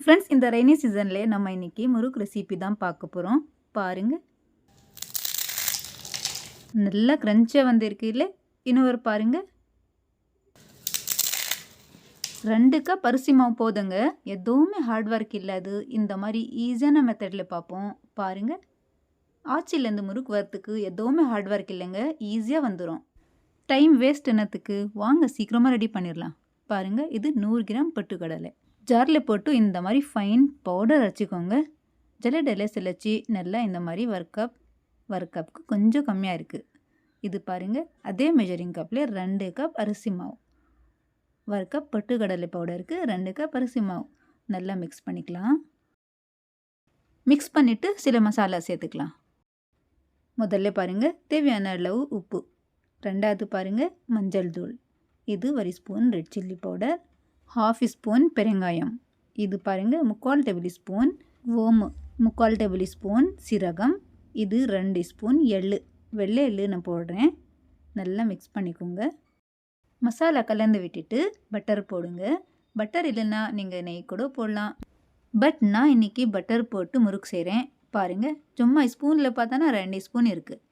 Friends இந்த rainy சீசன்லேயே நம்ம இன்றைக்கி முறுக்கு ரெசிபி தான் பார்க்க போகிறோம் பாருங்கள் நல்லா க்ரன்ச்சாக வந்திருக்கு இல்லை? இன்னொரு பாருங்கள் ரெண்டு கப் அரிசி மாவு போதுங்க. எதுவுமே ஹார்ட் ஒர்க் இல்லாது இந்த மாதிரி ஈஸியான மெத்தடில் பார்ப்போம். பாருங்கள் ஆச்சிலேருந்து முறுக்கு வரத்துக்கு எதுவுமே ஹார்ட் ஒர்க் இல்லைங்க. ஈஸியாக வந்துடும் டைம் வேஸ்ட் என்னத்துக்கு வாங்க சீக்கிரமாக ரெடி பண்ணிடலாம். பாருங்கள் இது நூறு கிராம் பட்டுக்கடலை. ஜாரில் போட்டு இந்த மாதிரி ஃபைன் பவுடர் அரைச்சிக்கோங்க. ஜலடையில் சிலச்சி நல்லா இந்த மாதிரி ஒரு கப் ஒரு கப்புக்கு கொஞ்சம் கம்மியாக இருக்குது இது பாருங்கள் அதே மெஷரிங் கப்பில் ரெண்டு கப் அரிசி மாவு. ஒரு கப் பொட்டுக்கடலை பவுடருக்கு ரெண்டு கப் அரிசி மாவு. நல்லா மிக்ஸ் பண்ணிக்கலாம். மிக்ஸ் பண்ணிவிட்டு சில மசாலா சேர்த்துக்கலாம். முதல்ல பாருங்கள் தேவையான அளவு உப்பு. ரெண்டாவது பாருங்கள் மஞ்சள் தூள். இது ஒரு spoon red chilli powder half spoon பெருங்காயம். இது பாருங்கள் முக்கால் டேபிள் ஸ்பூன் ஓமு முக்கால் டேபிள் ஸ்பூன் சீரகம் இது ரெண்டு ஸ்பூன் எள்ளு. வெள்ளை எள்ளு நான் போடுறேன். நல்லா மிக்ஸ் பண்ணிக்கோங்க. மசாலா கலந்து விட்டுட்டு பட்டர் போடுங்க. பட்டர் இல்லைன்னா நீங்கள் நெய் கூட போடலாம். பட் நான் இன்றைக்கி பட்டர் போட்டு முறுக்கு செய்கிறேன் பாருங்கள் சும்மா ஸ்பூனில் பார்த்தோன்னா ரெண்டு ஸ்பூன் இருக்குது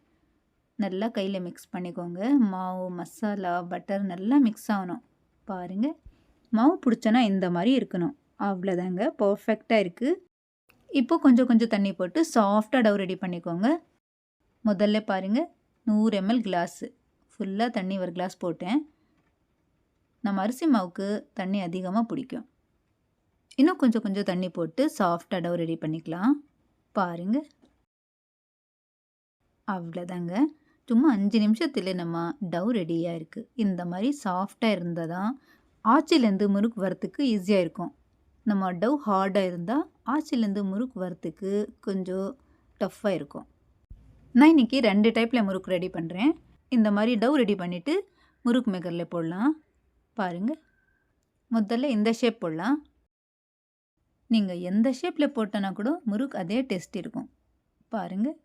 நல்லா கையில் மிக்ஸ் பண்ணிக்கோங்க. மாவு மசாலா பட்டர் நல்லா மிக்ஸ் ஆகணும். பாருங்கள் மாவு பிடிச்சோன்னா இந்த மாதிரி இருக்கணும். அவ்வளோதாங்க. பர்ஃபெக்டாக இருக்குது இப்போ கொஞ்சம் கொஞ்சம் தண்ணி போட்டு சாஃப்டாக டவ் ரெடி பண்ணிக்கோங்க. முதல்ல பாருங்கள் நூறு எம்எல் கிளாஸு ஃபுல்லாக தண்ணி ஒரு கிளாஸ் போட்டேன். நம்ம அரிசி மாவுக்கு தண்ணி அதிகமாக பிடிக்கும். இன்னும் கொஞ்சம் கொஞ்சம் தண்ணி போட்டு சாஃப்டாக டவ் ரெடி பண்ணிக்கலாம். பாருங்கள் அவ்வளோதாங்க. சும்மா அஞ்சு நிமிஷத்தில் நம்ம டவ் ரெடியாக இருக்குது இந்த மாதிரி சாஃப்டாக இருந்தால் தான் ஆச்சிலேருந்து முறுக்கு வரத்துக்கு ஈஸியாக இருக்கும். நம்ம டவ் ஹார்டாக இருந்தால் ஆச்சிலேருந்து முறுக்கு வரத்துக்கு கொஞ்சம் டஃப்பாக இருக்கும். நான் இன்றைக்கி ரெண்டு டைப்பில் முறுக்கு ரெடி பண்ணுறேன் இந்த மாதிரி டவ் ரெடி பண்ணிவிட்டு முறுக்கு மேக்கரில் போடலாம். பாருங்கள் முதல்ல இந்த ஷேப் போடலாம். நீங்கள் எந்த ஷேப்பில் போட்டோன்னா கூட முறுக்கு அதே டேஸ்ட் இருக்கும். பாருங்கள்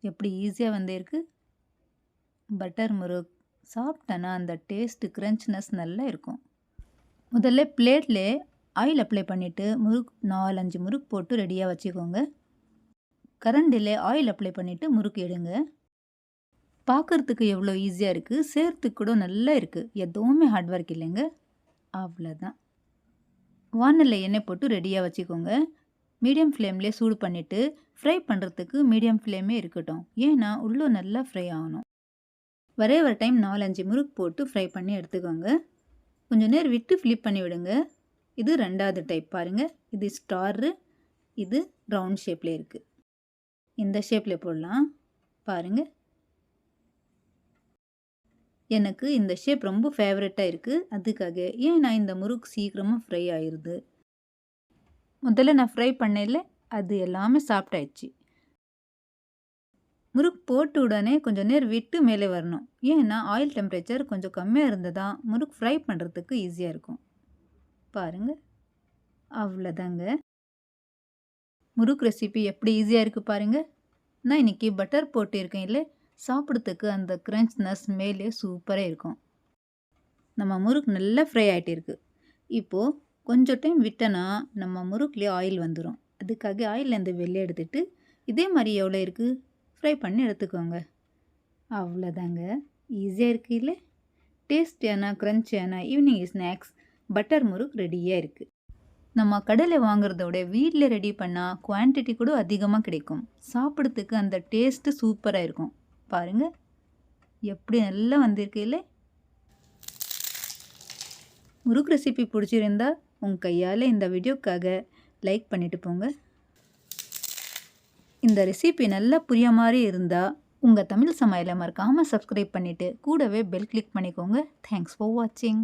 எப்படி ஈஸியாக வந்திருக்கு. பட்டர் முறுக் சாப்பிட்டேன்னா அந்த டேஸ்ட்டு க்ரன்ச்னஸ் நல்லா இருக்கும். முதல்ல பிளேட்டில் ஆயில் அப்ளை பண்ணிவிட்டு முறுக் நாலஞ்சு முறுக்கு போட்டு ரெடியாக வச்சுக்கோங்க. கரண்டில் ஆயில் அப்ளை பண்ணிவிட்டு முறுக்கு எடுங்க. பார்க்குறதுக்கு எவ்வளோ ஈஸியாக இருக்குது சேர்த்துக்கு கூட நல்லா இருக்குது எதுவுமே ஹார்ட் ஒர்க் இல்லைங்க. அவ்வளோதான் வானலில் எண்ணெய் போட்டு ரெடியாக வச்சுக்கோங்க. மீடியம் ஃப்ளேம்லேயே சூடு பண்ணிவிட்டு ஃப்ரை பண்ணுறதுக்கு மீடியம் ஃப்ளேமே இருக்கட்டும். ஏன்னா உள்ளே நல்லா ஃப்ரை ஆகணும். ஒரே ஒரு டைம் நாலஞ்சு முறுக்கு போட்டு ஃப்ரை பண்ணி எடுத்துக்கோங்க. கொஞ்சம் நேரம் விட்டு ஃப்ளிப் பண்ணி விடுங்க. இது ரெண்டாவது டைப் பாருங்கள் இது ஸ்டாரு இது ரவுண்ட் ஷேப்பில் இருக்குது இந்த ஷேப்பில் போடலாம். பாருங்கள் எனக்கு இந்த ஷேப் ரொம்ப ஃபேவரட்டாக இருக்குது அதுக்காக ஏன் நான் இந்த முறுக்கு சீக்கிரமாக ஃப்ரை ஆயிடுது முதல்ல நான் ஃப்ரை பண்ணல அது எல்லாமே சாப்பிட்டாயிடுச்சு முறுக்கு போட்டு உடனே கொஞ்சம் நேரம் விட்டு மேலே வரணும். ஏன்னா ஆயில் டெம்பரேச்சர் கொஞ்சம் கம்மியாக இருந்தால் தான் முறுக்கு ஃப்ரை பண்ணுறதுக்கு ஈஸியாக இருக்கும். பாருங்கள் அவ்வளோதாங்க முறுக்கு ரெசிபி எப்படி ஈஸியாக இருக்குது பாருங்கள் நான் இன்றைக்கி பட்டர் போட்டு இருக்கேன் இல்லை சாப்பிட்றதுக்கு அந்த க்ரன்ச்னஸ் மேலே சூப்பராக இருக்கும். நம்ம முறுக்கு நல்லா ஃப்ரை ஆகிட்டு இருக்குது இப்போது கொஞ்சம் டைம் விட்டனா நம்ம முறுக்குலேயே ஆயில் வந்துடும் அதுக்காக ஆயிலேருந்து வெளியே எடுத்துகிட்டு இதே மாதிரி எவ்வளோ இருக்குது ஃப்ரை பண்ணி எடுத்துக்கோங்க. அவ்வளோதாங்க. ஈஸியாக இருக்குது இல்லை? டேஸ்டியான க்ரன்ச்சியான ஈவினிங் ஸ்நாக்ஸ் பட்டர் முறுக் ரெடியாக இருக்குது நம்ம கடலை வாங்குறதோட விட வீட்டில் ரெடி பண்ணால் குவான்டிட்டி கூட அதிகமாக கிடைக்கும். சாப்பிட்றதுக்கு அந்த டேஸ்ட்டு சூப்பராக இருக்கும். பாருங்கள் எப்படி நல்லா வந்திருக்கு இல்லை? முறுக்கு ரெசிபி பிடிச்சிருந்தா உங்கள் கையால் இந்த வீடியோக்காக லைக் பண்ணிவிட்டு போங்க. இந்த ரெசிபி நல்லா புரிய மாதிரி இருந்தால் உங்கள் தமிழ் சமையலை மறக்காமல் சப்ஸ்கிரைப் பண்ணிவிட்டு கூடவே பெல் கிளிக் பண்ணிக்கோங்க. தேங்க்ஸ் ஃபார் வாட்சிங்